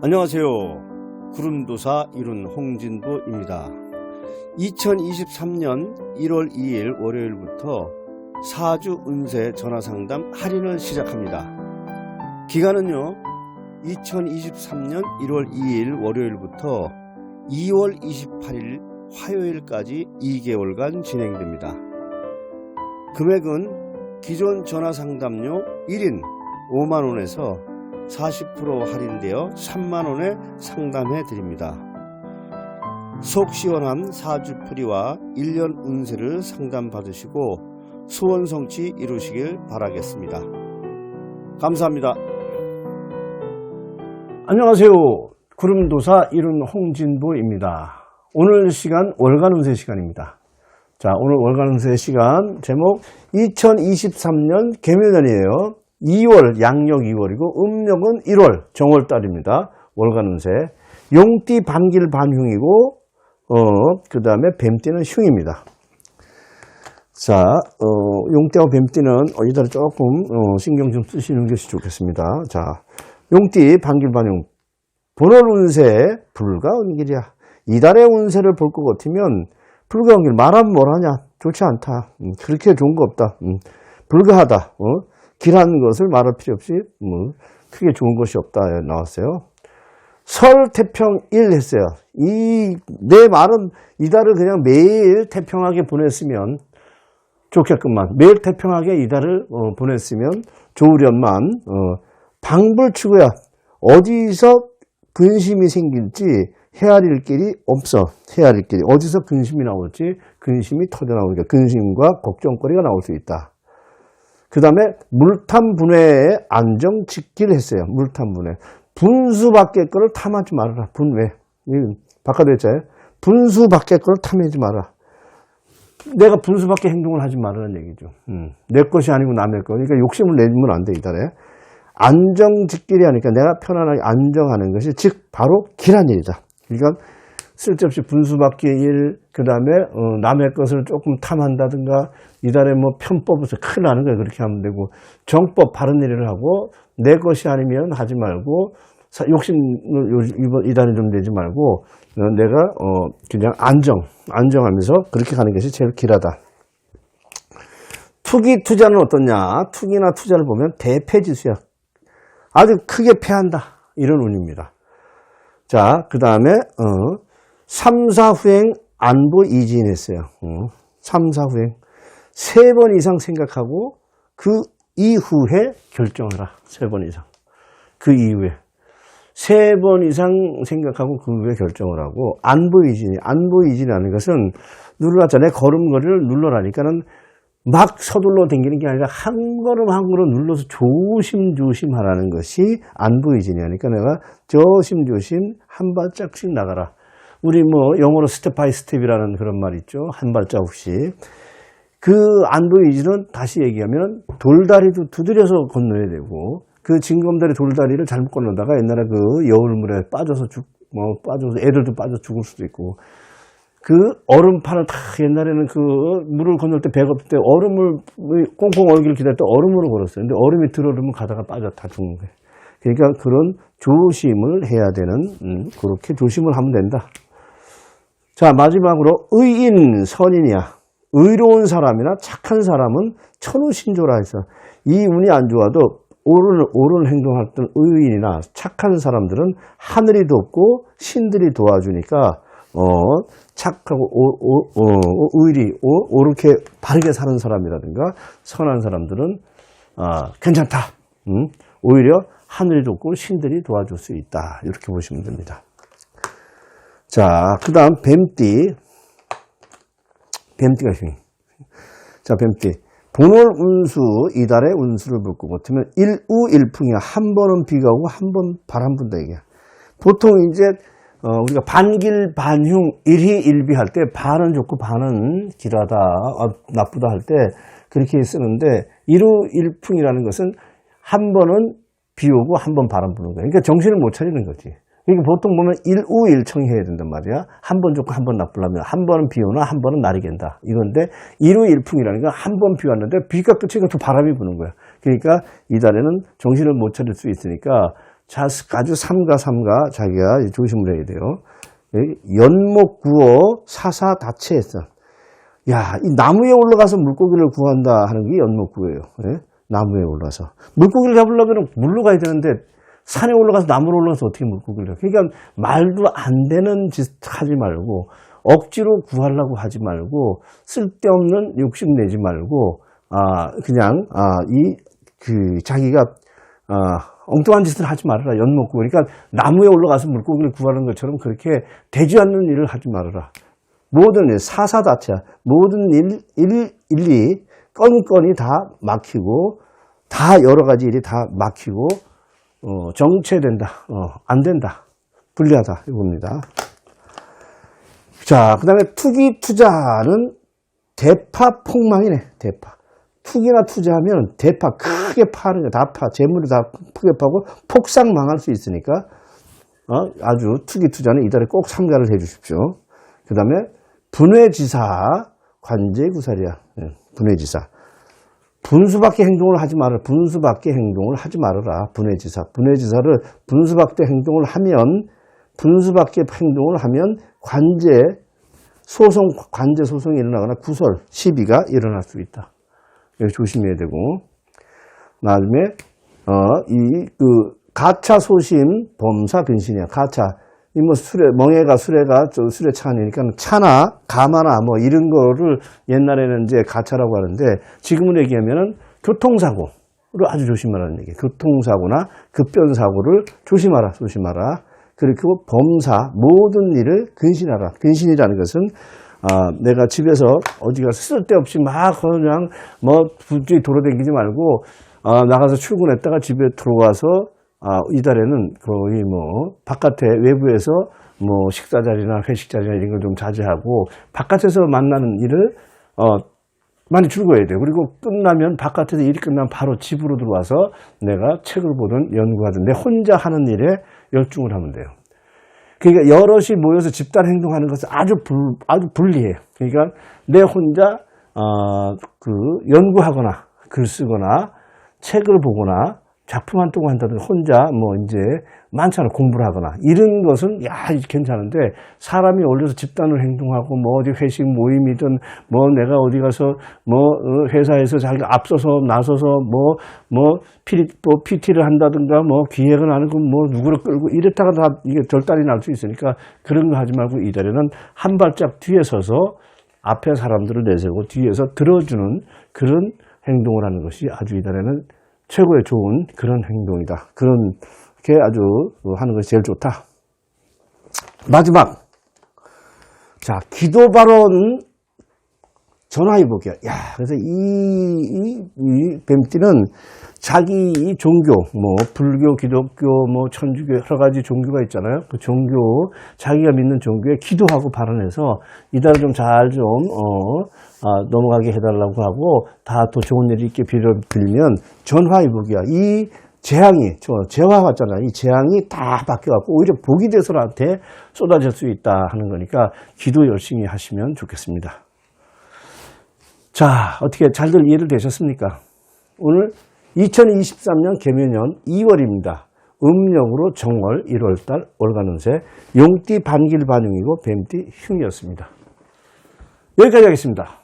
안녕하세요. 구름도사 이룬 홍진보입니다. 2023년 1월 2일 월요일부터 4주 운세 전화상담 할인을 시작합니다. 기간은요, 2023년 1월 2일 월요일부터 2월 28일 화요일까지 2개월간 진행됩니다. 금액은 기존 전화상담료 1인 5만원에서 40% 할인되어 3만원에 상담해 드립니다. 속 시원한 사주풀이와 1년 운세를 상담받으시고 소원 성취 이루시길 바라겠습니다. 감사합니다. 안녕하세요. 구름도사 이룬 홍진보입니다. 오늘 시간 월간 운세 시간입니다. 자, 오늘 월간 운세 시간 제목 2023년 개묘년이에요. 2월 양력 2월이고 음력은 1월 정월달입니다. 월간 운세. 용띠 반길 반흉이고 어, 그 다음에 뱀띠는 흉입니다. 자, 어, 용띠하고 뱀띠는 어, 이달에 조금 어, 신경 좀 쓰시는 것이 좋겠습니다. 자, 용띠 반길 반흉. 본월 운세 불가운 길이야. 이달의 운세를 볼 것 같으면 불가운 길 말하면 뭘 하냐 좋지 않다. 음, 그렇게 좋은 거 없다. 음, 불가하다. 어? 길한 것을 말할 필요 없이 뭐 크게 좋은 것이 없다 나왔어요. 설 태평일 했어요. 이 내 말은 이달을 그냥 매일 태평하게 보냈으면 좋겠구만. 매일 태평하게 이달을 어, 보냈으면 좋으련만 어, 방불추구야. 어디서 근심이 생길지 헤아릴 길이 없어. 헤아릴 길이. 어디서 근심이 나올지 근심이 터져나오니까 근심과 걱정거리가 나올 수 있다. 그 다음에 물탐 분해에 안정 짓기를 했어요. 물탐 분해. 분수 밖의 거를 탐하지 말아라. 분외. 바꿔도 했잖아요. 분수 밖의 거를 탐하지 마라. 내가 분수 밖의 행동을 하지 말라는 얘기죠. 음. 내 것이 아니고 남의 거. 그러니까 욕심을 내면 안 돼, 이달에. 안정 짓기리 하니까 내가 편안하게 안정하는 것이 즉 바로 길한 일이다. 그러니까 쓸데없이 분수밖의 일, 그 다음에 어, 남의 것을 조금 탐한다든가 이달에 뭐 편법에서 큰일 나는 거야 그렇게 하면 되고 정법 바른 일을 하고 내 것이 아니면 하지 말고 사- 욕심을 이달에 좀 내지 말고 어, 내가 어, 그냥 안정 안정하면서 그렇게 가는 것이 제일 길하다. 투기 투자는 어떠냐? 투기나 투자를 보면 대패지수야. 아주 크게 패한다. 이런 운입니다. 자, 그 다음에, 어, 3, 4후행 안보 이진했어요. 어, 3, 4후행. 세 번 이상 생각하고 그 이후에 결정하라. 세 번 이상. 그 이후에. 세 번 이상 생각하고 그 후에 결정을 하고 안보 이진이, 안보 이진이라는 것은 눌러잖아요. 걸음걸이를 눌러라니까는 막 서둘러 댕기는 게 아니라 한 걸음 한 걸음 눌러서 조심조심 하라는 것이 안보 이진이니까 내가 조심조심 한 발짝씩 나가라. 우리 뭐 영어로 스텝 바이 스텝이라는 그런 말 있죠. 한 발자국씩. 그 안보이진은 다시 얘기하면 돌다리도 두드려서 건너야 되고 그 징검다리 돌다리를 잘못 건너다가 옛날에 그 여울물에 빠져서 죽, 뭐 빠져서 애들도 빠져 죽을 수도 있고 그 얼음판을 다 옛날에는 그 물을 건널 때 배가 없을 때 얼음을 꽁꽁 얼기를 기다릴 때 얼음으로 걸었어요. 근데 얼음이 들어오면 가다가 빠져 다 죽는 거예요. 그러니까 그런 조심을 해야 되는 음, 그렇게 조심을 하면 된다. 자 마지막으로 의인 선인이야. 의로운 사람이나 착한 사람은 천우신조라 해서 이 운이 안 좋아도 옳은, 옳은 행동했던 의인이나 착한 사람들은 하늘이 돕고 신들이 도와주니까 어, 착하고 오, 오, 어, 의리, 오, 옳게 바르게 사는 사람이라든가 선한 사람들은 아, 괜찮다. 음, 오히려 하늘이 돕고 신들이 도와줄 수 있다. 이렇게 보시면 됩니다. 자, 그 다음 뱀띠. 뱀띠가 흉. 자, 뱀띠. 본월 운수, 이달의 운수를 볼 것 같으면 일우일풍이야. 한 번은 비가 오고 한 번 바람 분다 이게. 보통 이제 어, 우리가 반길 반흉 일희일비 할 때 반은 좋고 반은 길하다 아, 나쁘다 할 때 그렇게 쓰는데 일우일풍이라는 것은 한 번은 비 오고 한 번 바람 부는 거야. 그러니까 정신을 못 차리는 거지. 그러니까 보통 보면 일우일청이 해야 된단 말이야. 한 번 좋고 한 번 나쁘려면 한 번은 비 오나 한 번은 날이 갠다. 이건데 일우일풍이라는 건 한 번 비 왔는데 비가 끝이니까 또 바람이 부는 거야. 그러니까 이달에는 정신을 못 차릴 수 있으니까 자, 아주 삼가 삼가 자기가 조심을 해야 돼요. 연목 구어 사사 다체했어. 야, 이 나무에 올라가서 물고기를 구한다 하는 게 연목 구예요. 예? 나무에 올라서. 물고기를 잡으려면 물로 가야 되는데 산에 올라가서 나무로 올라가서 어떻게 물고기를 잡 그러니까 말도 안 되는 짓 하지 말고 억지로 구하려고 하지 말고 쓸데없는 욕심 내지 말고 아 그냥 아 이 그 자기가 아 엉뚱한 짓을 하지 말아라. 연목구 그러니까 나무에 올라가서 물고기를 구하는 것처럼 그렇게 되지 않는 일을 하지 말아라. 모든 일 사사다체 모든 일, 일 일이 건건이 다 막히고 다 여러 가지 일이 다 막히고 어, 정체된다 어, 안 된다 불리하다 이겁니다. 자, 그 다음에 투기 투자는 대파 폭망이네, 대파. 투기나 투자하면 대파 크게 파는 거, 다 파, 재물을 다 크게 파고 폭삭 망할 수 있으니까, 어, 아주 투기 투자는 이달에 꼭 참가를 해 주십시오. 그 다음에 분회지사, 관제구살이야. 예, 분회지사. 분수밖에 행동을 하지 말아라. 분수밖에 행동을 하지 말아라. 분회지사. 분회지사를 분수밖에 행동을 하면 분수밖에 행동을 하면 관제 소송 관제 소송이 일어나거나 구설 시비가 일어날 수 있다. 조심해야 되고 나중에 어 이 그 가차 소심 범사 근신이야. 가차 이 뭐 수레 멍해가 수레가 저 수레 차 아니니까 차나 가마나 뭐 이런 거를 옛날에는 이제 가차라고 하는데 지금은 얘기하면은 교통사고를 아주 조심하라는 얘기예요. 교통사고나 급변사고를 조심하라, 조심하라. 그리고 범사 모든 일을 근신하라. 근신이라는 것은 아, 내가 집에서 어디 가서 쓸데없이 막 그냥 뭐 부지 돌아다니지 말고 아, 나가서 출근했다가 집에 들어와서 아, 이달에는 거의 뭐 바깥에 외부에서 뭐 식사 자리나 회식 자리나 이런 걸 좀 자제하고 바깥에서 만나는 일을 어, 많이 줄거야 돼요. 그리고 끝나면 바깥에서 일이 끝나면 바로 집으로 들어와서 내가 책을 보든 연구하든 내 혼자 하는 일에 열중을 하면 돼요. 그러니까 여럿이 모여서 집단 행동하는 것은 아주 불, 아주 불리해요. 그러니까 내 혼자 어, 그 연구하거나 글 쓰거나 책을 보거나 작품 활동을 한다든지 혼자 뭐 이제 많잖아 공부를 하거나 이런 것은 야 괜찮은데 사람이 올려서 집단으로 행동하고 뭐 어디 회식 모임이든 뭐 내가 어디 가서 뭐 어, 회사에서 자기가 앞서서 나서서 뭐뭐 PT를 한다든가 뭐 기획을 하고 뭐 누구를 끌고 이랬다가 다 이게 절단이 날 수 있으니까 그런 거 하지 말고 이 자리는 한 발짝 뒤에 서서 앞에 사람들을 내세우고 뒤에서 들어주는 그런 행동을 하는 것이 아주 이달에는 최고의 좋은 그런 행동이다. 그런 게 아주 하는 것이 제일 좋다. 마지막. 자, 기도 발언 전화위복이야. 야, 그래서 이, 이, 이 뱀띠는 자기 이 종교, 뭐, 불교, 기독교, 뭐, 천주교, 여러 가지 종교가 있잖아요. 그 종교, 자기가 믿는 종교에 기도하고 발언해서 이달을 좀잘 좀, 어, 아, 넘어가게 해달라고 하고 다더 좋은 일이 있게 빌어 빌면 전화위복이야. 이 재앙이, 저 재화 같잖아. 이 재앙이 다 바뀌어갖고 오히려 복이 돼서 나한테 쏟아질 수 있다 하는 거니까 기도 열심히 하시면 좋겠습니다. 자, 어떻게 잘들 이해를 되셨습니까? 오늘 2023년 개면년 2월입니다. 음력으로 정월 1월달 월간운세 용띠 반길 반용이고 뱀띠 흉이었습니다. 여기까지 하겠습니다.